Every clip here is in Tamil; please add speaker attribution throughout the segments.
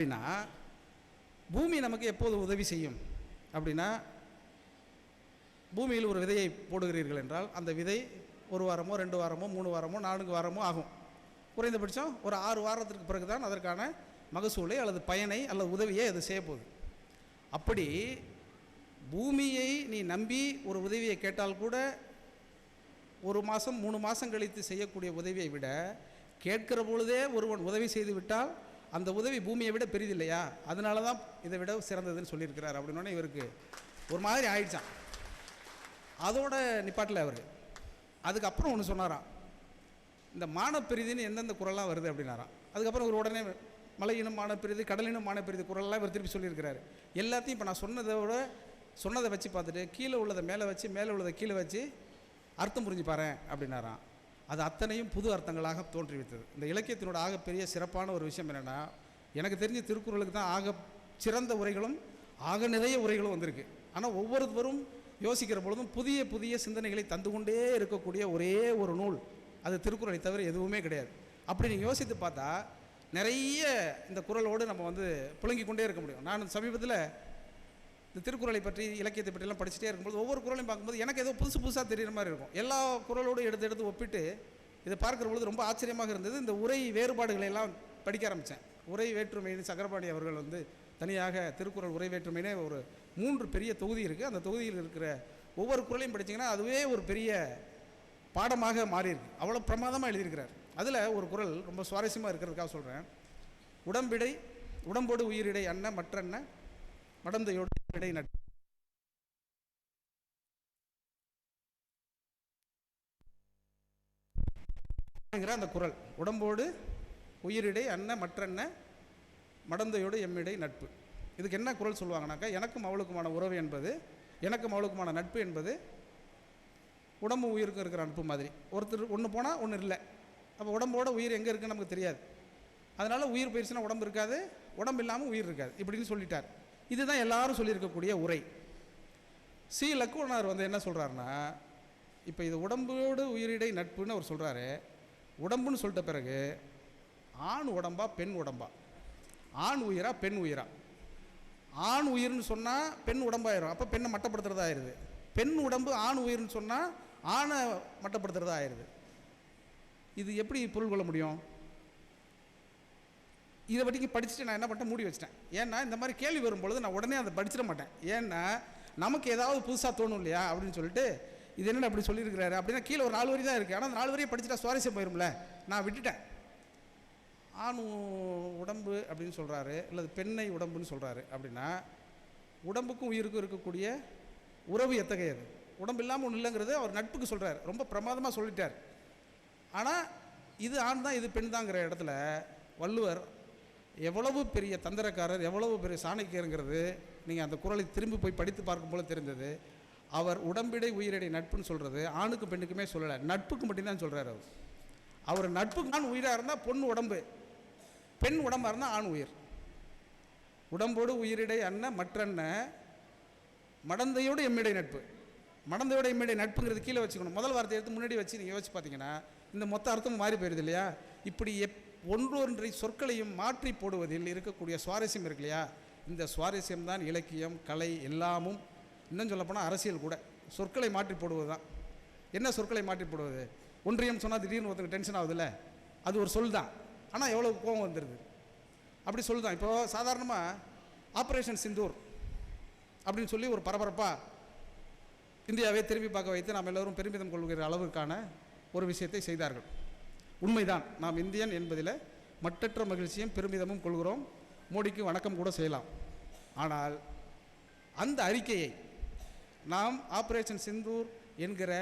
Speaker 1: அப்படின்னா பூமி நமக்கு எப்போது உதவி செய்யும்? அப்படின்னா பூமியில் ஒரு விதையை போடுகிறீர்கள் என்றால் அந்த விதை ஒரு வாரமோ ரெண்டு வாரமோ மூணு வாரமோ நான்கு வாரமோ ஆகும். குறைந்தபட்சம் ஒரு ஆறு வாரத்திற்கு பிறகு தான் அதற்கான மகசூலை அல்லது பயனை அல்லது உதவியை அது செய்ய போகுது. அப்படி பூமியை நீ நம்பி ஒரு உதவியை கேட்டால் கூட ஒரு மாதம் மூணு மாதம் கழித்து செய்யக்கூடிய உதவியை விட கேட்கிற பொழுதே ஒருவன் உதவி செய்து விட்டால் அந்த உதவி பூமியை விட பெரிதில்லையா அதனால தான் இதை விட சிறந்ததுன்னு சொல்லியிருக்கிறார் அப்படின்னோடனே இவருக்கு ஒரு மாதிரி ஆயிடுச்சான் அதோட நிப்பாட்டில் அவர். அதுக்கப்புறம் ஒன்று சொன்னாராம். இந்த மானப்பிரிதின்னு எந்தெந்த குரல்லாம் வருது அப்படின்னாராம். அதுக்கப்புறம் ஒரு உடனே மலையினும் மானப்பிரிது கடலினும் மானப்பிரிது குரல்லாம் இவர் திருப்பி சொல்லியிருக்கிறாரு. எல்லாத்தையும் இப்போ நான் சொன்னதை விட சொன்னதை வச்சு பார்த்துட்டு கீழே உள்ளதை மேலே வச்சு மேலே உள்ளதை கீழே வச்சு அர்த்தம் புரிஞ்சு பாரேன் அப்படின்னாராம். அது அத்தனையும் புது அர்த்தங்களாக தோன்றிவிட்டது. இந்த இலக்கியத்தினோட ஆகப்பெரிய சிறப்பான ஒரு விஷயம் என்னென்னா எனக்கு தெரிஞ்ச திருக்குறளுக்கு தான் ஆக சிறந்த உரைகளும் ஆக நிறைய உரைகளும் வந்திருக்கு. ஆனால் ஒவ்வொருவரும் யோசிக்கிற பொழுதும் புதிய புதிய சிந்தனைகளை தந்து கொண்டே இருக்கக்கூடிய ஒரே ஒரு நூல் அது திருக்குறளை தவிர எதுவுமே கிடையாது. அப்படி நீங்கள் யோசித்து பார்த்தா நிறைய இந்த குறளோடு நம்ம வந்து புழுங்கி கொண்டே இருக்க முடியும். நான் சமீபத்தில் இந்த திருக்குறளை பற்றி இலக்கியத்தை பற்றிலாம் படிச்சுட்டே இருக்கும்போது ஒவ்வொரு குரலையும் பார்க்கும்போது எனக்கு ஏதோ புதுசு புதுசாக தெரிகிற மாதிரி இருக்கும். எல்லா குரலோடு எடுத்து எடுத்து ஒப்பிட்டு இதை பார்க்குற பொழுது ரொம்ப ஆச்சரியமாக இருந்தது. இந்த உரை வேறுபாடுகளை எல்லாம் படிக்க ஆரம்பித்தேன் உரை வேற்றுமைன்னு சக்கரபாணி அவர்கள் வந்து தனியாக திருக்குறள் உரை வேற்றுமைனே ஒரு மூன்று பெரிய தொகுதி இருக்குது அந்த தொகுதியில் இருக்கிற ஒவ்வொரு குறளையும் படிச்சீங்கன்னா அதுவே ஒரு பெரிய பாடமாக மாறியிருக்கு. அவ்வளோ பிரமாதமாக எழுதியிருக்கிறார். அதில் ஒரு குறள் ரொம்ப சுவாரஸ்யமாக இருக்கிறதுக்காக சொல்கிறேன் உடம்பிடை உடம்போடு உயிரிடை அண்ணன் மற்றண்ண மடந்தையோடு இடை நட்பு அந்த குறள் உடம்போடு உயிரிடை அன்ன மற்றன்ன மடந்தையோடு எம்மிடை நட்பு. இதுக்கு என்ன குறள் சொல்லுவாங்கனாக்கா எனக்கும் அவளுக்குமான உறவு என்பது எனக்கும் அவளுக்குமான நட்பு என்பது உடம்பு உயிருக்கும் இருக்கிற நட்பு மாதிரி. ஒருத்தர் ஒன்று போனால் ஒன்று இல்லை. அப்போ உடம்போட உயிர் எங்கே இருக்குன்னு நமக்கு தெரியாது. அதனால் உயிர் போயிடுச்சுன்னா உடம்பு இருக்காது உடம்பு இல்லாமல் உயிர் இருக்காது. இப்படின்னு சொல்லிட்டார். இதுதான் எல்லாரும் சொல்லியிருக்கக்கூடிய உரை. சி. லக்குவனார் வந்து என்ன சொல்கிறாருன்னா இப்போ இது உடம்போடு உயிரிடை நட்புன்னு அவர் சொல்கிறாரு உடம்புன்னு சொல்லிட்ட பிறகு ஆண் உடம்பா பெண் உடம்பா? ஆண் உயிரா பெண் உயிரா? ஆண் உயிர்னு சொன்னால் பெண் உடம்பாயிரும். அப்போ பெண்ணை மட்டப்படுத்துறதா ஆயிடுது பெண் உடம்பு ஆண் உயிர்னு சொன்னால் ஆணை மட்டப்படுத்துறதா ஆயிடுது இது எப்படி பொருள் கொள்ள முடியும்? இதை பற்றி படிச்சுட்டு நான் என்ன பண்ணிட்டேன்? மூடி வச்சிட்டேன். ஏன்னா இந்த மாதிரி கேள்வி வரும்பொழுது நான் உடனே அதை படிச்சிட மாட்டேன். ஏன்னா நமக்கு ஏதாவது புதுசாக தோணும் இல்லையா? அப்படின்னு சொல்லிட்டு இது என்னென்ன அப்படி சொல்லியிருக்கிறாரு? அப்படின்னா கீழே ஒரு நாலு வரி தான் இருக்குது ஆனால் அந்த நாலு வரியை படிச்சுட்டா சுவாரஸ்யம் போயிரும்ல? நான் விட்டுட்டேன். ஆண் உடம்பு அப்படின்னு சொல்கிறாரு அல்லது பெண்ணை உடம்புன்னு சொல்கிறாரு அப்படின்னா உடம்புக்கும் உயிருக்கும் இருக்கக்கூடிய உறவு எத்தகையது? உடம்பு இல்லாமல் ஒன்றும் இல்லைங்கிறது அவர் நட்புக்கு சொல்கிறார் ரொம்ப பிரமாதமாக சொல்லிட்டார். ஆனால் இது ஆண் தான் இது பெண் தாங்கிற இடத்துல வள்ளுவர் எவ்வளவு பெரிய தந்திரக்காரர் எவ்வளவு பெரிய சாணக்கியருங்கிறது நீங்கள் அந்த குரலை திரும்பி போய் படித்து பார்க்கும் போல தெரிந்தது. அவர் உடம்பிடை உயிரடை நட்புன்னு சொல்கிறது ஆணுக்கும் பெண்ணுக்குமே சொல்லலை. நட்புக்கு மட்டும்தான் சொல்கிறார் அவர். அவர் நட்புக்கு ஆண் உயிராக இருந்தால் பொண்ணு உடம்பு பெண் உடம்பாக இருந்தால் ஆண் உயிர். உடம்போடு உயிரிடை அன்ன மற்றண்ண மடந்தையோடு எம்மிடை நட்பு. மடந்தையோட எம்மிடை நட்புங்கிறது கீழே வச்சுக்கணும். முதல் வார்த்தை எடுத்து முன்னாடி வச்சு நீங்கள் யோசிச்சு பார்த்தீங்கன்னா இந்த மொத்த அர்த்தமும் மாறி போயிருது இல்லையா? இப்படி எப் ஒன்றொன்றை சொற்களையும் மாற்றி போடுவதில் இருக்கக்கூடிய சுவாரஸ்யம் இருக்கு இல்லையா? இந்த சுவாரஸ்யம் தான் இலக்கியம் கலை எல்லாமும் இன்னும் சொல்லப்போனால் அரசியல் கூட. சொற்களை மாற்றி போடுவது தான் என்ன சொற்களை மாற்றி போடுவது? ஒன்றியம் சொன்னால் திடீர்னு ஒருத்தருக்கு டென்ஷன் ஆகுதுல்ல? அது ஒரு சொல் தான் ஆனால் எவ்வளோ கோபம் வந்துடுது அப்படி சொல் தான் இப்போது சாதாரணமாக ஆப்ரேஷன் சிந்தூர் அப்படின்னு சொல்லி ஒரு பரபரப்பாக இந்தியாவை திரும்பி பார்க்க வைத்து நாம் எல்லோரும் பெருமிதம் கொள்கிற அளவுக்கான ஒரு விஷயத்தை செய்தார்கள். உண்மைதான். நாம் இந்தியன் என்பதில் மட்டற்ற மகிழ்ச்சியும் பெருமிதமும் கொள்கிறோம். மோடிக்கு வணக்கம் கூட செய்யலாம். ஆனால் அந்த அறிக்கையை நாம் ஆப்ரேஷன் சிந்தூர் என்கிற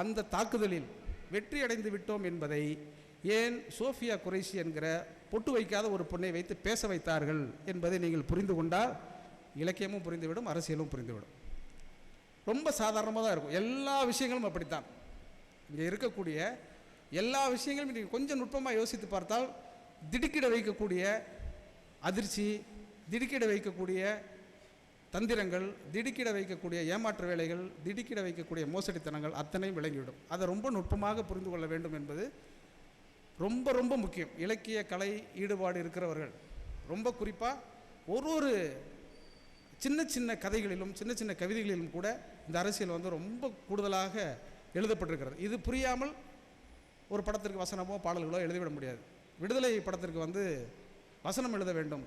Speaker 1: அந்த தாக்குதலில் வெற்றி அடைந்து விட்டோம் என்பதை ஏன் சோஃபியா குறைஷி என்கிற பொட்டு வைக்காத ஒரு பொண்ணை வைத்து பேச வைத்தார்கள் என்பதை நீங்கள் புரிந்து கொண்டால் இலக்கியமும் புரிந்துவிடும் அரசியலும் புரிந்துவிடும். ரொம்ப சாதாரணமாக தான் இருக்கும். எல்லா விஷயங்களும் அப்படித்தான். இங்கே இருக்கக்கூடிய எல்லா விஷயங்களும் நீங்கள் கொஞ்சம் நுட்பமாக யோசித்து பார்த்தால் திடுக்கிட வைக்கக்கூடிய அதிர்ச்சி திடுக்கிட வைக்கக்கூடிய தந்திரங்கள் திடுக்கிட வைக்கக்கூடிய ஏமாற்று வேலைகள் திடுக்கிட வைக்கக்கூடிய மோசடித்தனங்கள் அத்தனையும் விளங்கிவிடும். அதை ரொம்ப நுட்பமாக புரிந்து கொள்ள வேண்டும் என்பது ரொம்ப ரொம்ப முக்கியம். இலக்கிய கலை ஈடுபாடு இருக்கிறவர்கள். ரொம்ப குறிப்பாக ஒரு ஒரு சின்ன சின்ன கதைகளிலும் சின்ன சின்ன கவிதைகளிலும் கூட இந்த அரசியல் வந்து ரொம்ப கூடுதலாக எழுதப்பட்டிருக்கிறது. இது புரியாமல் ஒரு படத்திற்கு வசனமோ பாடல்களோ எழுதிவிட முடியாது. விடுதலை படத்திற்கு வந்து வசனம் எழுத வேண்டும்.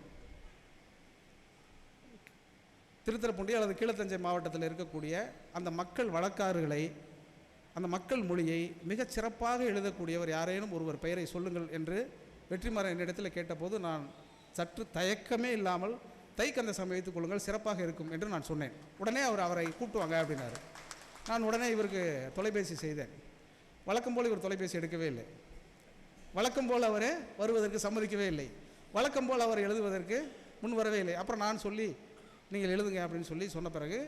Speaker 1: திருத்துறைப்பூண்டி அல்லது கீழத்தஞ்சை மாவட்டத்தில் இருக்கக்கூடிய அந்த மக்கள் வழக்காறுகளை அந்த மக்கள் மொழியை மிகச் சிறப்பாக எழுதக்கூடியவர் யாரேனும் ஒருவர் பெயரை சொல்லுங்கள் என்று வெற்றிமாறன் என்னிடத்தில் கேட்டபோது நான் சற்று தயக்கமே இல்லாமல் தைக்கந்த சமயத்துக் கொள்ளுங்கள் சிறப்பாக இருக்கும் என்று நான் சொன்னேன். உடனே அவர் அவரை கூப்பிட்டுவாங்க அப்படின்னாரு. நான் உடனே இவருக்கு தொலைபேசி செய்தேன். வழக்கம் போல் இவர் தொலைபேசி எடுக்கவே இல்லை. வழக்கம் போல் அவர் வருவதற்கு சம்மதிக்கவே இல்லை. வழக்கம் போல் அவர் எழுதுவதற்கு முன் வரவே இல்லை. அப்புறம் நான் சொல்லி நீங்கள் எழுதுங்க அப்படின்னு சொல்லி சொன்ன பிறகு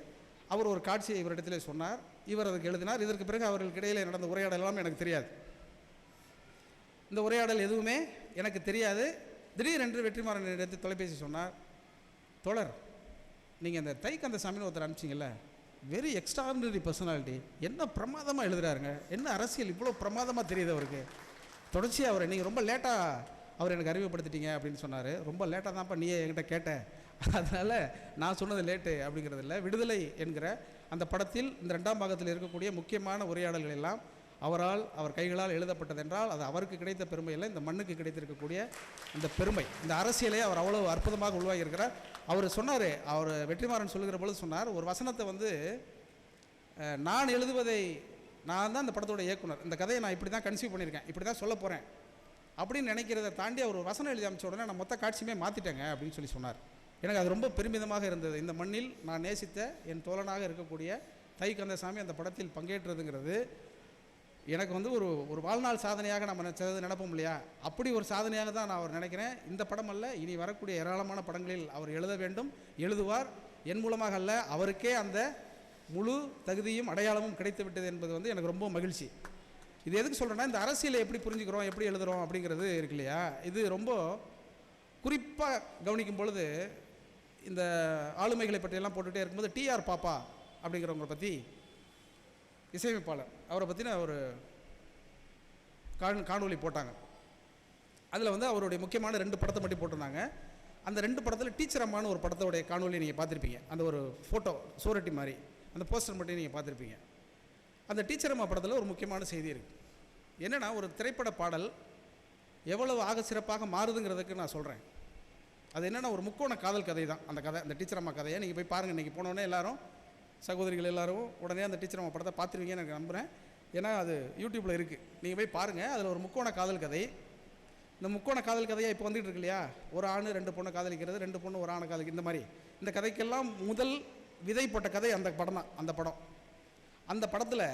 Speaker 1: அவர் ஒரு காட்சியை இவரிடத்தில் சொன்னார். இவர் அதுக்கு எழுதினார். இதற்கு பிறகு அவர்களுக்கு இடையிலே நடந்த உரையாடல் எல்லாமே எனக்கு தெரியாது. இந்த உரையாடல் எதுவுமே எனக்கு தெரியாது. திடீரென்று வெற்றிமாறன் இடத்தில் தொலைபேசி சொன்னார் தோழர் நீங்கள் இந்த தைக்கந்த சாமின்னு ஒருத்தர் அனுப்பிச்சிங்கல்ல வெரி எக்ஸ்ட்ராடினரி பர்சனாலிட்டி என்ன பிரமாதமாக எழுதுகிறாருங்க என்ன அரசியல் இவ்வளோ பிரமாதமாக தெரியுது அவருக்கு? தொடர்ச்சியாக அவரை நீங்கள் ரொம்ப லேட்டாக அவர் எனக்கு அறிமுகப்படுத்திட்டீங்க அப்படின்னு சொன்னார். ரொம்ப லேட்டாக தான்ப்பா நீயே என்கிட்ட கேட்ட. அதனால் நான் சொன்னது லேட்டு அப்படிங்கிறது இல்லை. விடுதலை என்கிற அந்த படத்தில் இந்த ரெண்டாம் பாகத்தில் இருக்கக்கூடிய முக்கியமான உரையாடல்கள் எல்லாம் அவரால் அவர் கைகளால் எழுதப்பட்டதென்றால் அது அவருக்கு கிடைத்த பெருமை இல்லை இந்த மண்ணுக்கு கிடைத்திருக்கக்கூடிய இந்த பெருமை. இந்த அரசியலை அவர் அவ்வளோ அற்புதமாக உருவாகி இருக்கிறார் அவர் சொன்னார் அவர் வெற்றிமாறன் சொல்லுகிற பொழுது சொன்னார். ஒரு வசனத்தை வந்து நான் எழுதுவதை நான் தான் இந்த படத்தோட இயக்குனர். இந்த கதையை நான் இப்படி தான் கன்சீவ் பண்ணியிருக்கேன். இப்படி தான் சொல்ல போகிறேன் அப்படின்னு நினைக்கிறத தாண்டி அவர் வசனம் எழுதி அமைச்ச உடனே நான் மொத்த காட்சியுமே மாற்றிட்டேங்க அப்படின்னு சொல்லி சொன்னார். எனக்கு அது ரொம்ப பெருமிதமாக இருந்தது. இந்த மண்ணில் நான் நேசித்த என் தோழனாக இருக்கக்கூடிய தை கந்தசாமி அந்த படத்தில் பங்கேற்றதுங்கிறது எனக்கு வந்து ஒரு ஒரு வாழ்நாள் சாதனையாக நம்ம நினச்சது நினைப்போம் இல்லையா? அப்படி ஒரு சாதனையாக தான் நான் அவர் நினைக்கிறேன். இந்த படம் அல்ல இனி வரக்கூடிய ஏராளமான படங்களில் அவர் எழுத வேண்டும் எழுதுவார். என் மூலமாக அல்ல அவருக்கே அந்த முழு தகுதியும் அடையாளமும் கிடைத்து விட்டது என்பது வந்து எனக்கு ரொம்ப மகிழ்ச்சி. இது எதுக்கு சொல்கிறேன்னா இந்த அரசியலை எப்படி புரிஞ்சுக்கிறோம் எப்படி எழுதுகிறோம் அப்படிங்கிறது இருக்கு இல்லையா? இது ரொம்ப குறிப்பாக கவனிக்கும் பொழுது இந்த ஆளுமைகளை பற்றியெல்லாம் போட்டுகிட்டே இருக்கும்போது டிஆர் பாப்பா அப்படிங்கிறவங்களை பற்றி இசையமைப்பாளர். அவரை பற்றின ஒரு காண் காணொலி போட்டாங்க. அதில் வந்து அவருடைய முக்கியமான ரெண்டு படத்தை மட்டும் போட்டிருந்தாங்க. அந்த ரெண்டு படத்தில் டீச்சர் அம்மான்னு ஒரு படத்தோடைய காணொலி நீங்கள் பார்த்துருப்பீங்க. அந்த ஒரு ஃபோட்டோ சூரட்டி மாதிரி அந்த போஸ்டர் மட்டும் நீங்கள் பார்த்துருப்பீங்க. அந்த டீச்சர் அம்மா படத்தில் ஒரு முக்கியமான செய்தி இருக்குது என்னென்னா ஒரு திரைப்பட பாடல் எவ்வளவு ஆக சிறப்பாக மாறுதுங்கிறதுக்கு நான் சொல்கிறேன் அது என்னென்னா ஒரு முக்கோண காதல் கதை தான் அந்த கதை அந்த டீச்சர் அம்மா கதையை நீங்கள் போய் பாருங்கள் இன்றைக்கி போனோடனே எல்லோரும் சகோதரிகள் எல்லாரும் உடனே அந்த டீச்சர் அம்மா படத்தை பார்த்துருவீங்கன்னு எனக்கு நம்புகிறேன் ஏன்னா அது யூடியூப்பில் இருக்குது நீங்கள் போய் பாருங்கள் அதில் ஒரு முக்கோண காதல் கதை. இந்த முக்கோண காதல் கதையாக இப்போ வந்துட்டு இருக்கு இல்லையா? ஒரு ஆண் ரெண்டு பொண்ணை காதலிக்கிறது ரெண்டு பொண்ணு ஒரு ஆணை காதலிக்க இந்த மாதிரி. இந்த கதைக்கெல்லாம் முதல் விதை போட்ட கதை அந்த படம் தான். அந்த படம். அந்த படத்தில்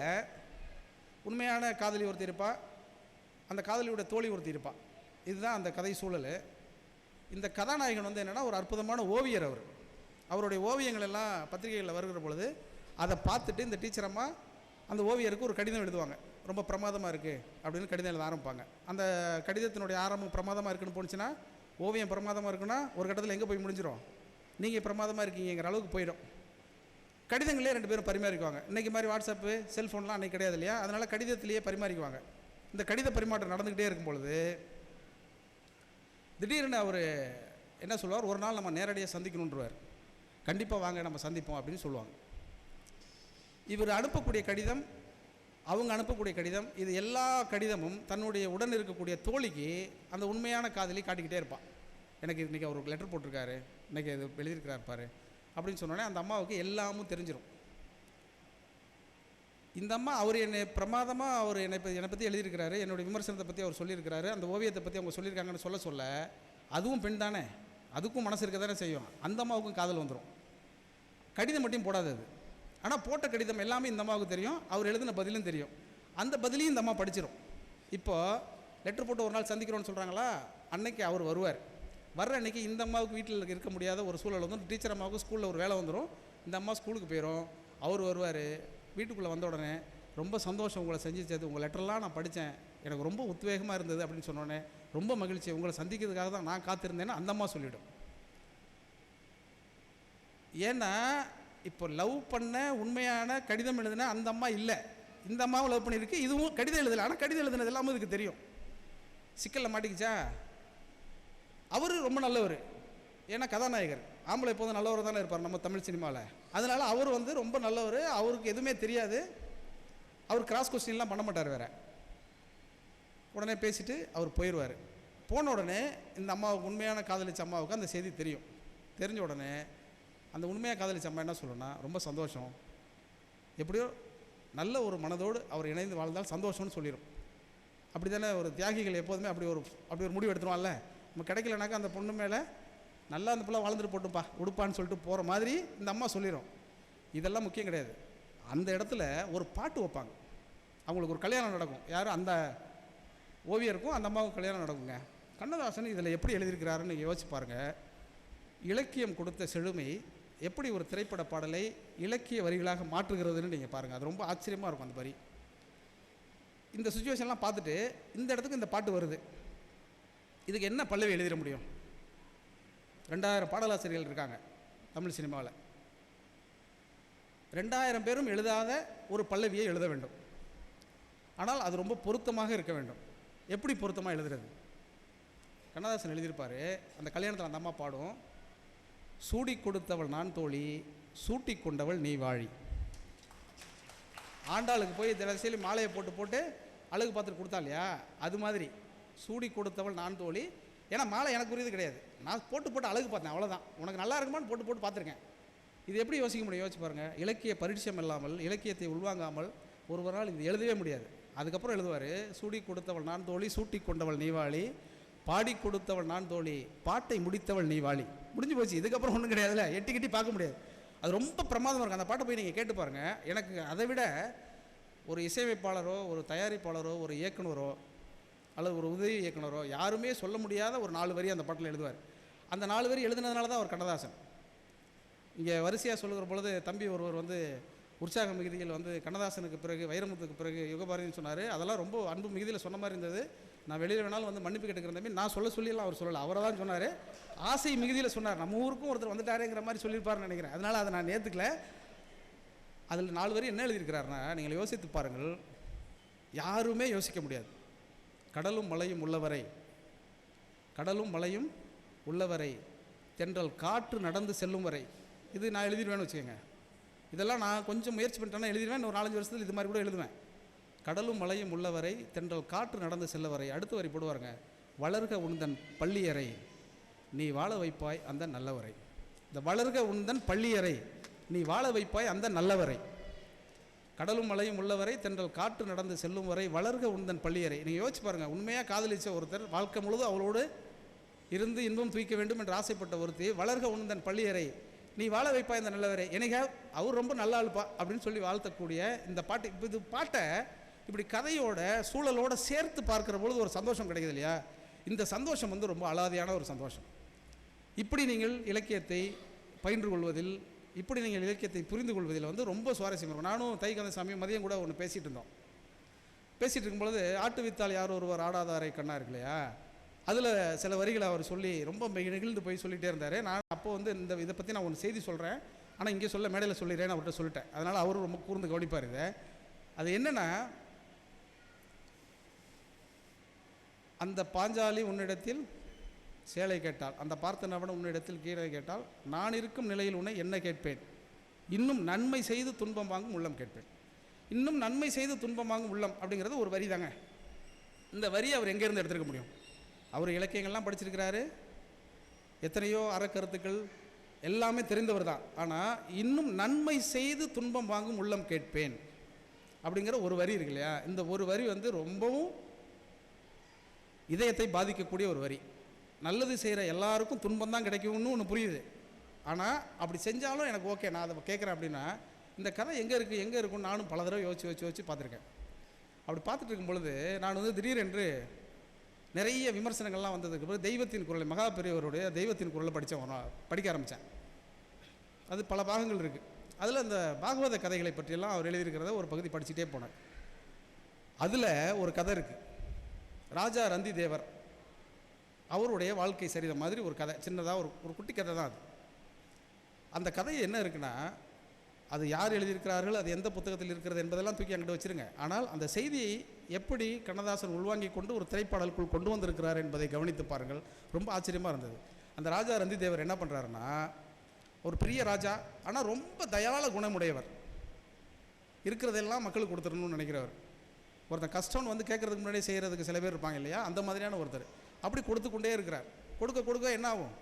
Speaker 1: உண்மையான காதலி ஒருத்தி இருப்பா. அந்த காதலியோட தோழி ஒருத்தி இருப்பா. இதுதான் அந்த கதை சூழல். இந்த கதாநாயகன் வந்து என்னென்னா ஒரு அற்புதமான ஓவியர் அவர். அவருடைய ஓவியங்கள் எல்லாம் பத்திரிகைகளில் வருகிற பொழுது அதை பார்த்துட்டு இந்த டீச்சர் அம்மா அந்த ஓவியருக்கு ஒரு கடிதம் எழுதுவாங்க. ரொம்ப பிரமாதமாக இருக்குது அப்படின்னு கடிதம் எழுத ஆரம்பிப்பாங்க. அந்த கடிதத்தினுடைய ஆரம்பம் பிரமாதமாக இருக்குன்னு போணுச்சுன்னா ஓவியம் பிரமாதமாக இருக்குன்னா ஒரு கட்டத்தில் எங்கே போய் முடிஞ்சிடும் நீங்கள் பிரமாதமாக இருக்கீங்கிற அளவுக்கு போயிடும். கடிதங்களே ரெண்டு பேரும் பரிமாறிக்குவாங்க. இன்றைக்கி மாதிரி வாட்ஸ்அப்பு செல்ஃபோன்லாம் அன்றைக்கி கிடையாது இல்லையா? அதனால் கடிதத்திலேயே பரிமாறிக்குவாங்க. இந்த கடித பரிமாற்றம் நடந்துக்கிட்டே இருக்கும் பொழுது திடீர்னு அவர் என்ன சொல்லுவார்? ஒரு நாள் நம்ம நேரடியாக சந்திக்கணுன்றவர் கண்டிப்பாக வாங்க நம்ம சந்திப்போம் அப்படின்னு சொல்லுவாங்க. இவர் அனுப்பக்கூடிய கடிதம் அவங்க அனுப்பக்கூடிய கடிதம் இது எல்லா கடிதமும் தன்னுடைய உடன் இருக்கக்கூடிய தோழிக்கு அந்த உண்மையான காதலி காட்டிக்கிட்டே இருப்பான் எனக்கு இன்றைக்கி அவருக்கு லெட்டர் போட்டிருக்காரு இன்றைக்கி இது எழுதியிருக்கிறார் பாரு அப்படின்னு சொன்னோடனே அந்த அம்மாவுக்கு எல்லாமும் தெரிஞ்சிடும் இந்த அம்மா அவர் என்னை பிரமாதமாக அவர் என்னை என்னை பற்றி எழுதியிருக்கிறாரு என்னுடைய விமர்சனத்தை பற்றி அவர் சொல்லியிருக்கிறாரு அந்த ஓவியத்தை பற்றி அவங்க சொல்லியிருக்காங்கன்னு சொல்ல சொல்ல அதுவும் பெண் தானே அதுக்கும் மனசு இருக்க தானே செய்யும். அந்த அம்மாவுக்கும் காதல் வந்துடும் கடிதம் மட்டும் போடாது அது ஆனால் போட்ட கடிதம் எல்லாமே இந்த அம்மாவுக்கு தெரியும் அவர் எழுதின பதிலும் தெரியும். அந்த பதிலையும் இந்த அம்மா படிச்சிடும் இப்போது லெட்டர் போட்டு ஒரு நாள் சந்திக்கிறோன்னு சொல்கிறாங்களா அன்னைக்கு அவர் வருவார். வர்ற அன்னைக்கு இந்த அம்மாவுக்கு வீட்டில் இருக்க முடியாத ஒரு சூழல் வந்து டீச்சர் அம்மாவுக்கு ஸ்கூலில் ஒரு வேலை வந்துடும் இந்த அம்மா ஸ்கூலுக்கு போயிடும் அவர் வருவார். வீட்டுக்குள்ளே வந்த உடனே ரொம்ப சந்தோஷம் உங்களை செஞ்சிச்சது உங்கள் லெட்டர்லாம் நான் படித்தேன். எனக்கு ரொம்ப உத்வேகமாக இருந்தது அப்படின்னு சொன்னோடனே ரொம்ப மகிழ்ச்சி. உங்களை சந்திக்கிறதுக்காக தான் நான் காத்திருந்தேன்னு அந்த அம்மா சொல்லிவிடும் ஏன்னா இப்போ லவ் பண்ண உண்மையான கடிதம் எழுதின அந்த அம்மா இல்லை. இந்த அம்மாவும் லவ் பண்ணியிருக்கு. இதுவும் கடிதம் எழுதலை. ஆனால் கடிதம் எழுதுனது எல்லாமே இதுக்கு தெரியும். சிக்கலில் மாட்டிக்கிச்சா? அவர் ரொம்ப நல்லவர். ஏன்னா கதாநாயகர். ஆம்பளை எப்போதும் நல்லவர் தானே இருப்பார் நம்ம தமிழ் சினிமாவில் அதனால் அவர் வந்து ரொம்ப நல்லவர். அவருக்கு எதுவுமே தெரியாது. அவர் கிராஸ் கொஸ்டின்லாம் பண்ண மாட்டார் வேற. உடனே பேசிட்டு அவர் போயிடுவார் போன உடனே இந்த அம்மாவுக்கு உண்மையான காதலிச்ச அம்மாவுக்கு அந்த செய்தி தெரியும். தெரிஞ்ச உடனே அந்த உண்மையாக காதலிச்ச அம்மா என்ன சொல்லணும்னா ரொம்ப சந்தோஷம். எப்படியோ நல்ல ஒரு மனதோடு அவர் இணைந்து வாழ்ந்தால் சந்தோஷம்னு சொல்லிடும் அப்படி தானே ஒரு தியாகிகள் எப்போதுமே அப்படி ஒரு அப்படி ஒரு முடிவு எடுத்துருவான்ல? நம்ம கிடைக்கலனாக்கா அந்த பொண்ணு மேலே நல்லா அந்த பிள்ளை வாழ்ந்துட்டு போட்டுப்பா உடுப்பான்னு சொல்லிட்டு போகிற மாதிரி இந்த அம்மா சொல்லிடும் இதெல்லாம் முக்கியம் கிடையாது. அந்த இடத்துல ஒரு பாட்டு வைப்பாங்க. அவங்களுக்கு ஒரு கல்யாணம் நடக்கும். யாரும் அந்த ஓவியருக்கும் அந்த அம்மாவுக்கும் கல்யாணம் நடக்குங்க. கண்ணதாசன் இதில் எப்படி எழுதியிருக்கிறாருன்னு யோசிச்சு பாருங்கள் இலக்கியம் கொடுத்த செழுமை எப்படி ஒரு திரைப்பட பாடலை இலக்கிய வரிகளாக மாற்றுகிறதுன்னு நீங்கள் பாருங்கள் அது ரொம்ப ஆச்சரியமாக இருக்கும் அந்த வரி. இந்த சுச்சுவேஷன்லாம் பார்த்துட்டு இந்த இடத்துக்கு இந்த பாட்டு வருது. இதுக்கு என்ன பல்லவி எழுதிட முடியும்? ரெண்டாயிரம் பாடலாசிரியர்கள் இருக்காங்க தமிழ் சினிமாவில். ரெண்டாயிரம் பேரும் எழுதாத ஒரு பல்லவியை எழுத வேண்டும். ஆனால் அது ரொம்ப பொருத்தமாக இருக்க வேண்டும். எப்படி பொருத்தமாக எழுதுறது? கண்ணதாசன் எழுதியிருப்பார். அந்த கல்யாணத்தில் அந்த அம்மா பாடும் சூடி கொடுத்தவள் நான் தோழி சூட்டி கொண்டவள் நீ வாழி. ஆண்டாளுக்கு போய் தினசரி மாலையை போட்டு போட்டு அழகு பார்த்துட்டு கொடுத்தா இல்லையா? அது மாதிரி. சூடி கொடுத்தவள் நான் தோழி. ஏன்னா மாலை எனக்கு உரியது கிடையாது. நான் போட்டு போட்டு அழகு பார்த்தேன் அவ்வளோதான் உனக்கு நல்லா இருக்குமான்னு போட்டு போட்டு பார்த்துருக்கேன். இது எப்படி யோசிக்க முடியும்? யோசிச்சு பாருங்கள் இலக்கிய பரிட்சயம் இல்லாமல் இலக்கியத்தை உள்வாங்காமல் ஒருவரால் இது எழுதவே முடியாது. அதுக்கப்புறம் எழுதுவார் சூடி கொடுத்தவள் நான் தோழி சூட்டி கொண்டவள் நீவாளி பாடி கொடுத்தவள் நான் தோழி பாட்டை முடித்தவள் நீ வாழி முடிஞ்சு போச்சு. இதுக்கப்புறம் ஒன்றும் கிடையாதுல்ல. எட்டி கிட்டி பார்க்க முடியாது. அது ரொம்ப பிரமாதமாக இருக்கும். அந்த பாட்டை போய் நீங்கள் கேட்டு பாருங்கள் எனக்கு அதை விட ஒரு இசையமைப்பாளரோ ஒரு தயாரிப்பாளரோ ஒரு இயக்குனரோ அல்லது ஒரு உதவி இயக்குனரோ யாருமே சொல்ல முடியாத ஒரு நாலு வரி அந்த பாட்டில் எழுதுவார். அந்த நாலு வரி எழுதுனதுனால தான் அவர் கண்ணதாசன். இங்கே வரிசையாக சொல்லுகிற பொழுது தம்பி ஒருவர் வந்து உற்சாக மிகுதியில் வந்து கண்ணதாசனுக்கு பிறகு வைரமுத்துக்கு பிறகு யுகபாரதின்னு சொன்னார். அதெல்லாம் ரொம்ப அன்பு மிகுதியில் சொன்ன மாதிரி இருந்தது. நான் வெளியில் வேணாலும் வந்து மன்னிப்பு கேட்டுக்கிற தம்பி. நான் சொல்ல சொல்லிடலாம் அவர் சொல்லலை. அவரை தான் சொன்னார். ஆசை மிகுதியில் சொன்னார். நம்ம ஊருக்கும் ஒருத்தர் வந்துட்டாருங்கிற மாதிரி சொல்லியிருப்பாருன்னு நினைக்கிறேன். அதனால் அதை நான் ஏற்றுக்கல அதில் நாலு வரையும் என்ன எழுதியிருக்கிறாருன்னா நீங்கள் யோசித்து பாருங்கள். யாருமே யோசிக்க முடியாது. கடலும் மலையும் உள்ளவரை. கடலும் மலையும் உள்ளவரை. தென்றல் காற்று நடந்து செல்லும் வரை. இது நான் எழுதிடுவேன்னு வச்சுக்கோங்க. இதெல்லாம் நான் கொஞ்சம் முயற்சி பண்ணிட்டேன்னா எழுதிடுவேன். ஒரு நாலஞ்சு வருஷத்தில் இது மாதிரி கூட எழுதுவேன். கடலும் மலையும் உள்ளவரை தென்றல் காற்று நடந்து செல்லவரை வரை வரி போடுவாருங்க. வளர்க உந்தன் பள்ளியறை நீ வாழ வைப்பாய் அந்த நல்லவரை. இந்த வளர்க உந்தன் பள்ளியறை நீ வாழ வைப்பாய் அந்த நல்லவரை. கடலும் மலையும் உள்ளவரை தென்றல் காற்று நடந்து செல்லும் வரை வளர்க உந்தன் பள்ளியறை. நீங்கள் யோசிச்சு பாருங்கள் உண்மையாக காதலிச்ச ஒருத்தர் வாழ்க்கை முழுதும் அவளோடு இருந்து இன்பம் தூய்க்க வேண்டும் என்று ஆசைப்பட்ட ஒருத்தி வளர்க உந்தன் பள்ளியறை நீ வாழ வைப்பா இந்த நல்லவரை. எனக்கு அவர் ரொம்ப நல்லா இருப்பா அப்படின்னு சொல்லி வாழ்த்தக்கூடிய இந்த பாட்டு இப்போ இது பாட்டை இப்படி கதையோட சூழலோடு சேர்த்து பார்க்குற பொழுது ஒரு சந்தோஷம் கிடைக்குது இல்லையா? இந்த சந்தோஷம் வந்து ரொம்ப அலாதியான ஒரு சந்தோஷம். இப்படி நீங்கள் இலக்கியத்தை பயின்று கொள்வதில் இப்படி நீங்கள் இலக்கியத்தை புரிந்து கொள்வதில் வந்து ரொம்ப சுவாரஸ்யம் இருக்கும். நானும் தை கந்தசாமி மதியம் கூட ஒன்று பேசிகிட்டு இருந்தோம். பேசிகிட்டு இருக்கும்பொழுது ஆட்டு வித்தால் யார் ஒருவர் ஆடாதாரை கண்ணா இருக்கு இல்லையா? அதில் சில வரிகளை அவர் சொல்லி ரொம்ப நெகிழ்ந்து போய் சொல்லிகிட்டே இருந்தார். நான் அப்போ வந்து இந்த இதை பற்றி நான் ஒன்று செய்தி சொல்கிறேன் ஆனால் இங்கே சொல்ல மேடையில் சொல்லிடுறேன் அவர்கிட்ட சொல்லிட்டேன். அதனால் அவரும் ரொம்ப கூர்ந்து கவனிப்பார் இதை. அது என்னென்னா அந்த பாஞ்சாலி உன்னிடத்தில் சேலை கேட்டால் அந்த பார்த்தனவன் உன்னிடத்தில் கீழே கேட்டால் நான் இருக்கும் நிலையில் உன்னை என்ன கேட்பேன்? இன்னும் நன்மை செய்து துன்பம் வாங்கும் உள்ளம் கேட்பேன். இன்னும் நன்மை செய்து துன்பம் வாங்கும் உள்ளம் அப்படிங்கிறது ஒரு வரி தாங்க. இந்த வரி அவர் எங்கேருந்து எடுத்துருக்க முடியும்? அவர் இலக்கியங்கள்லாம் படிச்சிருக்கிறாரு. எத்தனையோ அறக்கருத்துக்கள் எல்லாமே தெரிந்தவர் தான். ஆனால் இன்னும் நன்மை செய்து துன்பம் வாங்கும் உள்ளம் கேட்பேன் அப்படிங்கிற ஒரு வரி இருக்கு இல்லையா? இந்த ஒரு வரி வந்து ரொம்பவும் இதயத்தை பாதிக்கக்கூடிய ஒரு வரி. நல்லது செய்கிற எல்லாருக்கும் துன்பம் தான் கிடைக்கும்னு ஒன்று புரியுது. ஆனால் அப்படி செஞ்சாலும் எனக்கு ஓகே நான் அதை கேட்குறேன் அப்படின்னா இந்த கதை எங்கே இருக்குது எங்கே இருக்குன்னு நானும் பல தடவை யோசிச்சு யோசிச்சு யோசிச்சு பார்த்துருக்கேன். அப்படி பார்த்துட்டு இருக்கும் பொழுது நான் வந்து திடீரென்று நிறைய விமர்சனங்கள்லாம் வந்ததுக்கு பிறகு தெய்வத்தின் குரலை மகா பெரியவருடைய தெய்வத்தின் குரலை படித்தேன் படிக்க ஆரம்பித்தேன் அது பல பாகங்கள் இருக்குது அதில் அந்த பாகவத கதைகளை பற்றியெல்லாம் அவர் எழுதியிருக்கிறத ஒரு பகுதி படிச்சுட்டே போனேன் அதில் ஒரு கதை இருக்குது ராஜா ரந்தி தேவர் அவருடைய வாழ்க்கை சரித மாதிரி ஒரு கதை சின்னதாக ஒரு ஒரு குட்டி கதை தான் அது. அந்த கதை என்ன இருக்குன்னா அது யார் எழுதியிருக்கிறார்கள் அது எந்த புத்தகத்தில் இருக்கிறது என்பதெல்லாம் தூக்கி அங்கிட்டு வச்சிருங்க. ஆனால் அந்த செய்தியை எப்படி கண்ணதாசன் உள்வாங்கி கொண்டு ஒரு திரைப்பாடலுக்குள் கொண்டு வந்திருக்கிறார் என்பதை கவனித்து பாருங்கள். ரொம்ப ஆச்சரியமாக இருந்தது. அந்த ராஜா ரந்தி தேவர் என்ன பண்ணுறாருன்னா ஒரு பெரிய ராஜா ஆனால் ரொம்ப தயாள குணமுடையவர். இருக்கிறதெல்லாம் மக்களுக்கு கொடுத்துடணும்னு நினைக்கிறவர். ஒருத்தன் கஷ்டம்னு வந்து கேட்கறதுக்கு முன்னாடியே செய்கிறதுக்கு சில பேர் இருப்பாங்க இல்லையா? அந்த மாதிரியான ஒருத்தர். அப்படி கொடுத்து கொண்டே இருக்கிறார். கொடுக்க கொடுக்க என்ன ஆகும்?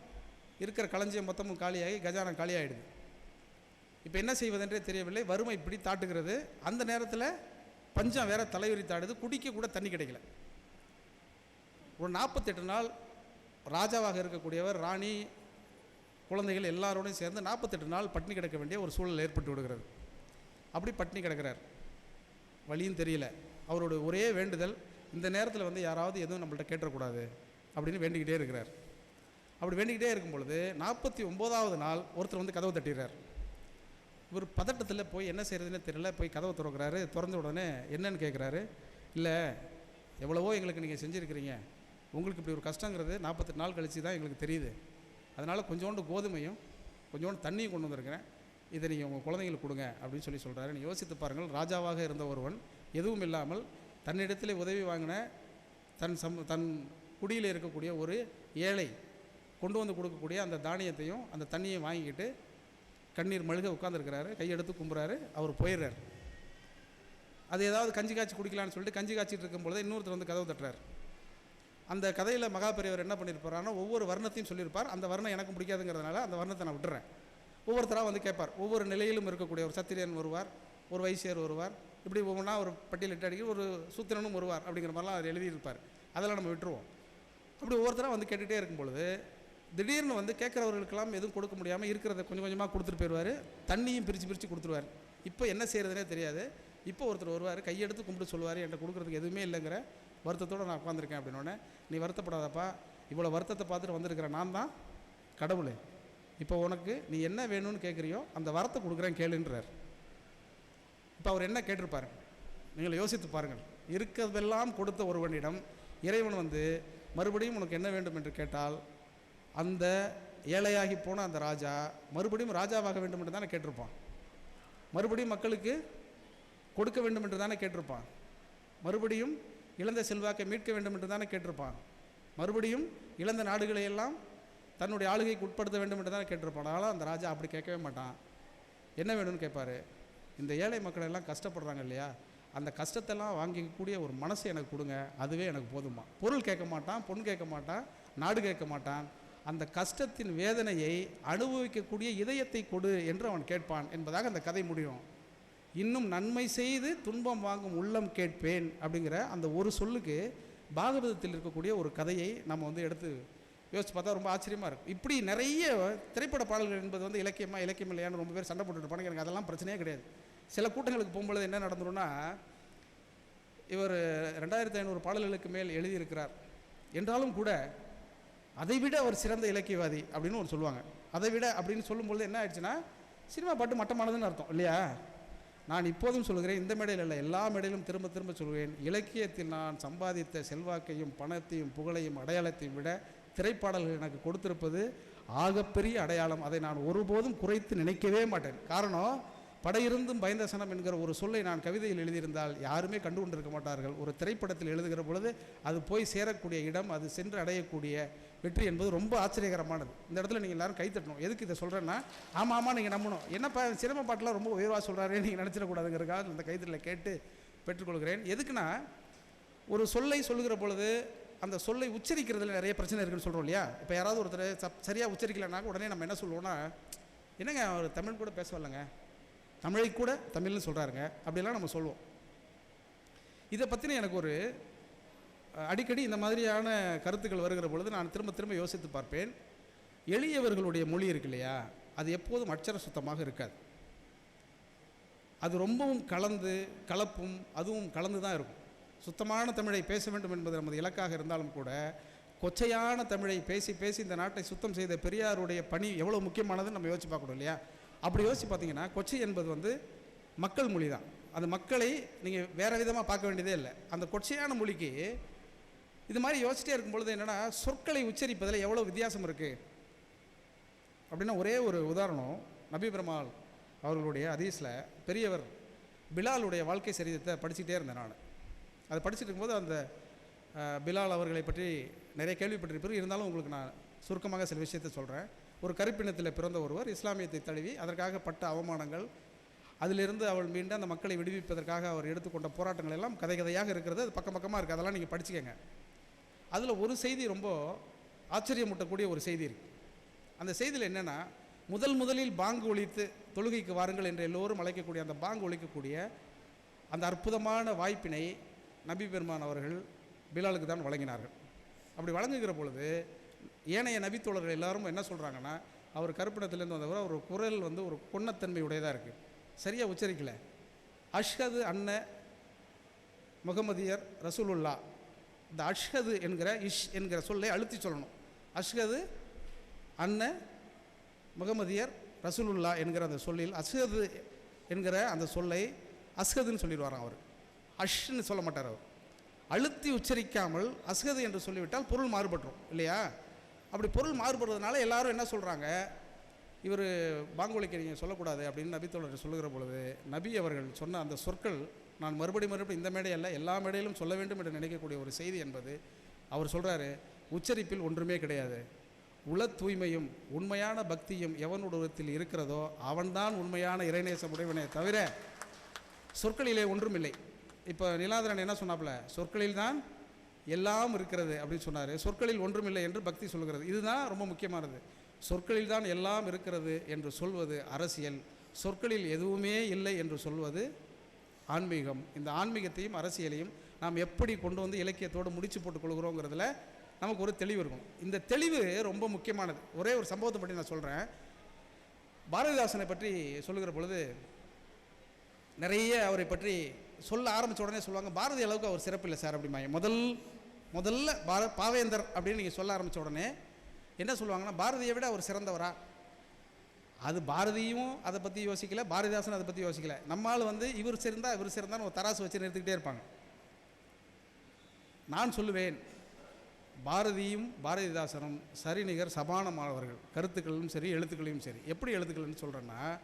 Speaker 1: இருக்கிற களஞ்சியம் மொத்தமும் காலியாகி கஜானா காலியாகிடுது இப்போ என்ன செய்வதென்றே தெரியவில்லை. வறுமை இப்படி தாட்டுகிறது. அந்த நேரத்தில் பஞ்சம் வேற தலைவரி தாடுது. குடிக்க கூட தண்ணி கிடைக்கல. ஒரு நாற்பத்தெட்டு நாள் ராஜாவாக இருக்கக்கூடியவர் ராணி குழந்தைகள் எல்லாரோடையும் சேர்ந்து நாற்பத்தெட்டு நாள் பட்டினி கிடக்க வேண்டிய ஒரு சூழல் ஏற்பட்டு விடுகிறது. அப்படி பட்டினி கிடக்கிறார். வழியும் தெரியல. அவரோட ஒரே வேண்டுதல் இந்த நேரத்தில் வந்து யாராவது எதுவும் நம்மள்ட்ட கேட்டக்கூடாது அப்படின்னு வேண்டிக்கிட்டே இருக்கிறார். அப்படி வேண்டிக்கிட்டே இருக்கும் பொழுது நாற்பத்தி ஒம்போதாவது நாள் ஒருத்தர் வந்து கதவை தட்டிடுறார் இவர் பதட்டத்தில் போய் என்ன செய்கிறதுன்னு தெரியல போய் கதவை திறக்கிறாரு. திறந்த உடனே என்னன்னு கேட்குறாரு இல்லை எவ்வளவோ எங்களுக்கு நீங்கள் செஞ்சுருக்கிறீங்க. உங்களுக்கு இப்படி ஒரு கஷ்டங்கிறது நாற்பத்தெட்டு நாள் கழிச்சு தான் எங்களுக்கு தெரியுது. அதனால் கொஞ்சோண்டு கோதுமையும் கொஞ்சோண்டு தண்ணியும் கொண்டு வந்திருக்கிறேன். இதை நீங்கள் உங்கள் குழந்தைங்களுக்கு கொடுங்க அப்படின்னு சொல்லி சொல்கிறாரு நீங்கள் யோசித்து பாருங்கள் ராஜாவாக இருந்த ஒருவன் எதுவும் இல்லாமல் தன்னிடத்தில் உதவி வாங்கின தன் சம் தன் குடியில் இருக்கக்கூடிய ஒரு ஏழை கொண்டு வந்து கொடுக்கக்கூடிய அந்த தானியத்தையும் அந்த தண்ணியையும் வாங்கிக்கிட்டு கண்ணீர் மழுக உட்காந்துருக்கிறாரு கையெடுத்து கும்புறாரு. அவர் போயிடுறாரு. அது ஏதாவது கஞ்சி காய்ச்சி குடிக்கலான்னு சொல்லிட்டு கஞ்சி காய்ச்சிட்டு இருக்கும்பொழுது இன்னொருத்தர் வந்து கதவு தட்டுறாரு. அந்த கதையில் மகாபெரியவர் என்ன பண்ணியிருப்பார்னா ஒவ்வொரு வர்ணத்தையும் சொல்லியிருப்பார். அந்த வர்ணம் எனக்கு பிடிக்காதுங்கிறதுனால அந்த வர்ணத்தை நான் விட்டுறேன். ஒவ்வொருத்தராக வந்து கேட்பார். ஒவ்வொரு நிலையிலும் இருக்கக்கூடிய ஒரு சத்திரியன் வருவார் ஒரு வைசியர் வருவார் இப்படி ஒவ்வொன்றா ஒரு பட்டியலிட்டு அடிக்க ஒரு சூத்திரனும் வருவார் அப்படிங்கிற மாதிரிலாம் அவர் எழுதியிருப்பார். அதெல்லாம் நம்ம விட்டுருவோம். அப்படி ஒவ்வொருத்தராக வந்து கேட்டுகிட்டே இருக்கும் பொழுது திடீர்னு வந்து கேட்குறவர்களுக்கெல்லாம் எதுவும் கொடுக்க முடியாமல் இருக்கிறத கொஞ்சம் கொஞ்சமாக கொடுத்துட்டு போயிடுவார் தண்ணியும் பிரித்து பிரித்து கொடுத்துருவார். இப்போ என்ன செய்கிறதுனே தெரியாது. இப்போ ஒருத்தர் வருவார் கையெடுத்து கும்பிட்டு சொல்லுவார் என்கிட்ட கொடுக்குறதுக்கு எதுவுமே இல்லைங்கிற வருத்தத்தோடு நான் உட்காந்துருக்கேன் அப்படின்னோடனே நீ வருத்தப்படாதப்பா. இவ்வளோ வருத்தத்தை பார்த்துட்டு வந்திருக்கிற நான் தான் கடவுள். இப்போ உனக்கு நீ என்ன வேணும்னு கேட்குறியோ அந்த வரத்தை கொடுக்குறேன் கேளுன்றார். இப்போ அவர் என்ன கேட்டிருப்பாரு? நீங்கள் யோசித்து பாருங்கள். இருக்கிறதெல்லாம் கொடுத்த ஒருவனிடம் இறைவன் வந்து மறுபடியும் உனக்கு என்ன வேண்டும்? என்று கேட்டால் அந்த ஏழையாகி போன அந்த ராஜா மறுபடியும் ராஜாவாக வேண்டும் என்று தானே கேட்டிருப்பான்? மறுபடியும் மக்களுக்கு கொடுக்க வேண்டும் என்று தானே கேட்டிருப்பான்? மறுபடியும் இழந்த செல்வாக்கை மீட்க வேண்டும் என்று தானே கேட்டிருப்பான்? மறுபடியும் இழந்த நாடுகளை எல்லாம் தன்னுடைய ஆளுகைக்கு உட்படுத்த வேண்டும் என்று தானே கேட்டிருப்பான்? ஆனால் அந்த ராஜா அப்படி கேட்கவே மாட்டான். என்ன வேணும்னு கேட்பாரு? இந்த ஏழை மக்கள் எல்லாம் கஷ்டப்படுறாங்க இல்லையா? அந்த கஷ்டத்தெல்லாம் வாங்கிக்கக்கூடிய ஒரு மனசு எனக்கு கொடுங்க. அதுவே எனக்கு போதுமா பொருள் கேட்க மாட்டான் பொன் கேட்க மாட்டான் நாடு கேட்க மாட்டான். அந்த கஷ்டத்தின் வேதனையை அனுபவிக்கக்கூடிய இதயத்தை கொடு என்று அவன் கேட்பான் என்பதாக அந்த கதை முடியும். இன்னும் நன்மை செய்து துன்பம் வாங்கும் உள்ளம் கேட்பேன் அப்படிங்கிற அந்த ஒரு சொல்லுக்கு பாகவதத்தில் இருக்கக்கூடிய ஒரு கதையை நம்ம வந்து எடுத்து யோசிச்சு பார்த்தா ரொம்ப ஆச்சரியமாக இருக்கும். இப்படி நிறைய திரைப்பட பாடல்கள் என்பது வந்து இலக்கியமாக இலக்கியம் இல்லையான்னு ரொம்ப பேர் சண்டை போட்டுட்டு எனக்கு அதெல்லாம் பிரச்சனையே கிடையாது. சில கூட்டங்களுக்கு போகும்பொழுது என்ன நடந்துரும்னா இவர் ரெண்டாயிரத்தி ஐநூறு பாடல்களுக்கு மேல் எழுதியிருக்கிறார். என்றாலும் கூட அதை விட அவர் சிறந்த இலக்கியவாதி அப்படின்னு ஒரு சொல்லுவாங்க. அதை விட அப்படின்னு சொல்லும்பொழுது என்ன ஆயிடுச்சுன்னா சினிமா பாட்டு மட்டமானதுன்னு அர்த்தம் இல்லையா? நான் இப்போதும் சொல்கிறேன் இந்த மேடையில் இல்லை எல்லா மேடையிலும் திரும்ப திரும்ப சொல்கிறேன் இலக்கியத்தில் நான் சம்பாதித்த செல்வாக்கையும் பணத்தையும் புகழையும் அடையாளத்தையும் விட திரைப்பாடல்கள் எனக்கு கொடுத்திருப்பது ஆகப்பெரிய அடையாளம். அதை நான் ஒருபோதும் குறைத்து நினைக்கவே மாட்டேன். காரணம் படையிருந்தும் பயந்த சனம் என்கிற ஒரு சொல்லை நான் கவிதையில் எழுதியிருந்தால் யாருமே கண்டு கொண்டிருக்க மாட்டார்கள். ஒரு திரைப்படத்தில் எழுதுகிற பொழுது அது போய் சேரக்கூடிய இடம் அது சென்று அடையக்கூடிய வெற்றி என்பது ரொம்ப ஆச்சரியகரமானது. இந்த இடத்துல நீங்கள் எல்லாரும் கைத்தட்டணும் எதுக்கு இதை சொல்கிறேன்னா ஆமாம் ஆமாம் நீங்கள் நம்பணும். என்னப்பா சினிமா பாட்டெலாம் ரொம்ப உயர்வாக சொல்கிறாரே நீங்கள் நினச்சிடக்கூடாதுங்கிறக்காக இந்த கைத்தட்டில் கேட்டு பெற்றுக்கொள்கிறேன். எதுக்குன்னா ஒரு சொல்லை சொல்லுகிற பொழுது அந்த சொல்லை உச்சரிக்கிறதுல நிறைய பிரச்சனை இருக்குன்னு சொல்கிறோம் இல்லையா? இப்போ யாராவது ஒருத்தர் சப் சரியாக உச்சரிக்கலைன்னா உடனே நம்ம என்ன சொல்லுவோம்னா என்னங்க அவர் தமிழ் கூட பேச வரலங்க தமிழை கூட தமிழ்னு சொல்கிறாருங்க அப்படிலாம் நம்ம சொல்லுவோம். இதை பற்றின எனக்கு ஒரு அடிக்கடி இந்த மாதிரியான கருத்துக்கள் வருகிற பொழுது நான் திரும்ப திரும்ப யோசித்து பார்ப்பேன். எளியவர்களுடைய மொழி இருக்கு இல்லையா? அது எப்போதும் அச்சர சுத்தமாக இருக்காது. அது ரொம்பவும் கலந்து கலப்பும் அதுவும் கலந்து தான் இருக்கும். சுத்தமான தமிழை பேச வேண்டும் என்பது நமது இலக்காக இருந்தாலும் கூட கொச்சையான தமிழை பேசி பேசி இந்த நாட்டை சுத்தம் செய்த பெரியாருடைய பணி எவ்வளோ முக்கியமானதுன்னு நம்ம யோசிச்சு பார்க்கணும் இல்லையா? அப்படி யோசிச்சு பார்த்தீங்கன்னா கொச்சை என்பது வந்து மக்கள் மொழி தான். அந்த மக்களை நீங்கள் வேறு விதமாக பார்க்க வேண்டியதே இல்லை. அந்த கொச்சையான மொழிக்கு இது மாதிரி யோசிச்சிட்டே இருக்கும் பொழுது என்னென்னா சொற்களை உச்சரிப்பதில் எவ்வளோ வித்தியாசம் இருக்குது அப்படின்னா ஒரே ஒரு உதாரணம் நபி பெருமாள் அவர்களுடைய அதீஸில் பெரியவர் பிலாலுடைய வாழ்க்கை சரிதத்தை படிச்சுக்கிட்டே இருந்தேன் நான். அதை படிச்சுட்டு இருக்கும்போது அந்த பிலால் அவர்களை பற்றி நிறைய கேள்விப்பட்டிருப்பீர்கள். இருந்தாலும் உங்களுக்கு நான் சுருக்கமாக சில விஷயத்தை சொல்கிறேன் ஒரு கருப்பினத்தில் பிறந்த ஒருவர் இஸ்லாமியத்தை தழுவி அதற்காக பட்ட அவமானங்கள் அதிலிருந்து அவள் மீண்டு அந்த மக்களை விடுவிப்பதற்காக அவர் எடுத்துக்கொண்ட போராட்டங்கள் எல்லாம் கதை கதையாக இருக்கிறது. அது பக்கம் பக்கமாக இருக்குது அதெல்லாம் நீங்கள் படிச்சுக்கங்க. அதில் ஒரு செய்தி ரொம்ப ஆச்சரியமூட்டக்கூடிய ஒரு செய்தி இருக்குது அந்த செய்தியில் என்னென்னா முதல் முதலில் பாங்கு ஒழித்து தொழுகைக்கு வாருங்கள் என்று எல்லோரும் அழைக்கக்கூடிய அந்த பாங்கு ஒழிக்கக்கூடிய அந்த அற்புதமான வாய்ப்பினை நபி பெருமான் அவர்கள் பிலாலுக்கு தான் வழங்கினார்கள். அப்படி வழங்குகிற பொழுது ஏனைய நபித்தோழர்கள் எல்லாரும் என்ன சொல்கிறாங்கன்னா அவர் கருப்பிடத்துலேருந்து வந்தவர் அவர் குரல் வந்து ஒரு பொன்னத்தன்மை உடையதாக இருக்குது சரியாக உச்சரிக்கலை. அஷ்ஹது அன்ன முகமதியர் ரசூலுல்லா. இந்த அஷ்ஹது என்கிற இஷ் என்கிற சொல்லை அழுத்தி சொல்லணும். அஷ்ஹது அன்ன முகமதியர் ரசூலுல்லா என்கிற அந்த சொல்லில் அஸ்ஹது என்கிற அந்த சொல்லை அஸ்ஹதுன்னு சொல்லிடுவாராம் அவர். அஷ்ன்னு சொல்ல மாட்டார் அவர். அழுத்தி உச்சரிக்காமல் அஸ்ஹது என்று சொல்லிவிட்டால் பொருள் மாறுபட்டுரும் இல்லையா? அப்படி பொருள் மாறுபடுறதுனால எல்லாரும் என்ன சொல்கிறாங்க இவர் பாங்கோலிக்கு நீங்கள் சொல்லக்கூடாது அப்படின்னு நபித்தோழர் சொல்லுகிற பொழுது நபி அவர்கள் சொன்ன அந்த சொற்கள் நான் மறுபடி மறுபடி இந்த மேடையல்ல எல்லா மேடையிலும் சொல்ல வேண்டும் என்று நினைக்கக்கூடிய ஒரு செய்தி என்பது அவர் சொல்கிறாரு உச்சரிப்பில் ஒன்றுமே கிடையாது. உள தூய்மையும் உண்மையான பக்தியும் எவனுடத்தில் இருக்கிறதோ அவன்தான் உண்மையான இறைநேச முடிவினை தவிர சொற்களிலே ஒன்றுமில்லை. இப்போ நிலாதரன் என்ன சொன்னாப்புல? சொற்களில் தான் எல்லாம் இருக்கிறது அப்படின்னு சொன்னார். சொற்களில் ஒன்றுமில்லை என்று பக்தி சொல்கிறது இதுதான் ரொம்ப முக்கியமானது. சொற்களில் தான் எல்லாம் இருக்கிறது என்று சொல்வது அரசியல். சொற்களில் எதுவுமே இல்லை என்று சொல்வது ஆன்மீகம். இந்த ஆன்மீகத்தையும் அரசியலையும் நாம் எப்படி கொண்டு வந்து இலக்கியத்தோடு முடிச்சு போட்டுக்கொள்கிறோங்கிறதுல நமக்கு ஒரு தெளிவு இருக்கும். இந்த தெளிவு ரொம்ப முக்கியமானது. ஒரே ஒரு சம்பவத்தை பற்றி நான் சொல்கிறேன் பாரதிதாசனை பற்றி சொல்லுகிற பொழுது நிறைய அவரை பற்றி சொல்ல ஆரம்பித்த உடனே சொல்லுவாங்க பாரதி அளவுக்கு அவர் சிறப்பில்லை சார் அப்படிம்பாங்க. முதல் முதல்ல பார பாவேந்தர் அப்படின்னு நீங்கள் சொல்ல ஆரம்பித்த உடனே என்ன சொல்லுவாங்கன்னா பாரதியை விட அவர் சிறந்தவரா? அது பாரதியும் அதை பற்றி யோசிக்கல பாரதிதாசன் அதை பற்றி யோசிக்கல. நம்மால் வந்து இவர் சிறந்தா இவர் சிறந்தான்னு ஒரு தராசு வச்சு நிறுத்திக்கிட்டே இருப்பாங்க. நான் சொல்லுவேன் பாரதியும் பாரதிதாசனும் சரிநிகர் சமானமானவர்கள் கருத்துக்களும் சரி எழுத்துக்களையும் சரி. எப்படி எழுத்துக்கள்னு சொல்கிறேன்னா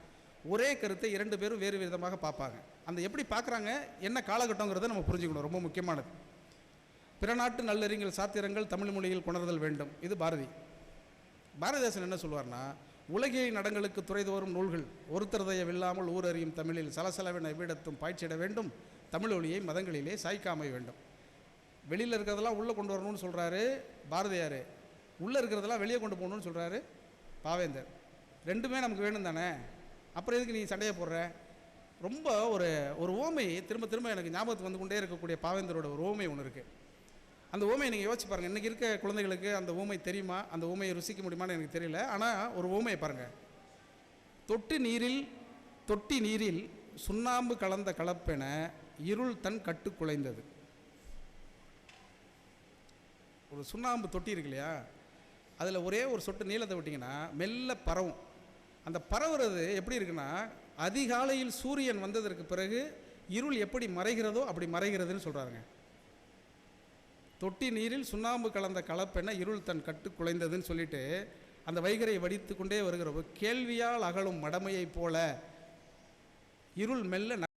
Speaker 1: ஒரே கருத்தை இரண்டு பேரும் வேறு விதமாக பார்ப்பாங்க. அந்த எப்படி பார்க்குறாங்க என்ன காலகட்டங்கிறத நம்ம புரிஞ்சுக்கணும். ரொம்ப முக்கியமானது. பிற நாட்டு நல்லறிஞர் சாத்திரங்கள் தமிழ் மொழியில் கொணர்தல் வேண்டும். இது பாரதி. பாரதிதாசன் என்ன சொல்வார்னா உலகியல் நடங்களுக்கு துறைதோறும் நூல்கள் ஒருத்தரதைய வெல்லாமல் ஊரறியும் தமிழில் சலசலவென எவ்விடத்தும் பாய்ச்சிட வேண்டும். தமிழ் ஒளியை மதங்களிலே சாய்க்காமை வேண்டும். வெளியில் இருக்கிறதெல்லாம் உள்ளே கொண்டு வரணும்னு சொல்கிறாரு பாரதியார். உள்ளே இருக்கிறதெல்லாம் வெளியே கொண்டு போகணும்னு சொல்கிறாரு பாவேந்தர். ரெண்டுமே நமக்கு வேணும் தானே? அப்புறம் எதுக்கு நீ சண்டையை போடுற? ரொம்ப ஒரு ஒரு ஓமை திரும்ப திரும்ப எனக்கு ஞாபகத்துக்கு வந்து கொண்டே இருக்கக்கூடிய பாவேந்தரோட ஒரு ஓமை ஒன்று இருக்குது அந்த ஓமையை நீங்கள் யோசிச்சு பாருங்கள் இன்றைக்கி இருக்க குழந்தைகளுக்கு அந்த ஓமை தெரியுமா? அந்த ஓமையை ருசிக்க முடியுமான்னு எனக்கு தெரியல. ஆனால் ஒரு ஓமையை பாருங்கள் தொட்டு நீரில் தொட்டி நீரில் சுண்ணாம்பு கலந்த கலப்பென இருள் தன் கட்டு குலைந்தது. ஒரு சுண்ணாம்பு தொட்டி இருக்கு இல்லையா? அதில் ஒரே ஒரு சொட்டு நீளத்தை விட்டிங்கன்னா மெல்ல பரவும். அந்த பரவுறது எப்படி இருக்குன்னா அதிகாலையில் சூரியன் வந்ததற்கு பிறகு இருள் எப்படி மறைகிறதோ அப்படி மறைகிறதுன்னு சொல்கிறாருங்க தொட்டி நீரில் சுண்ணாம்பு கலந்த கலப்பென இருள் தன் கட்டு குலைந்ததுன்னு சொல்லிட்டு அந்த வைகரை வடித்து கொண்டே வருகிற கேள்வியால் அகலும் மடமையைப் போல இருள் மெல்ல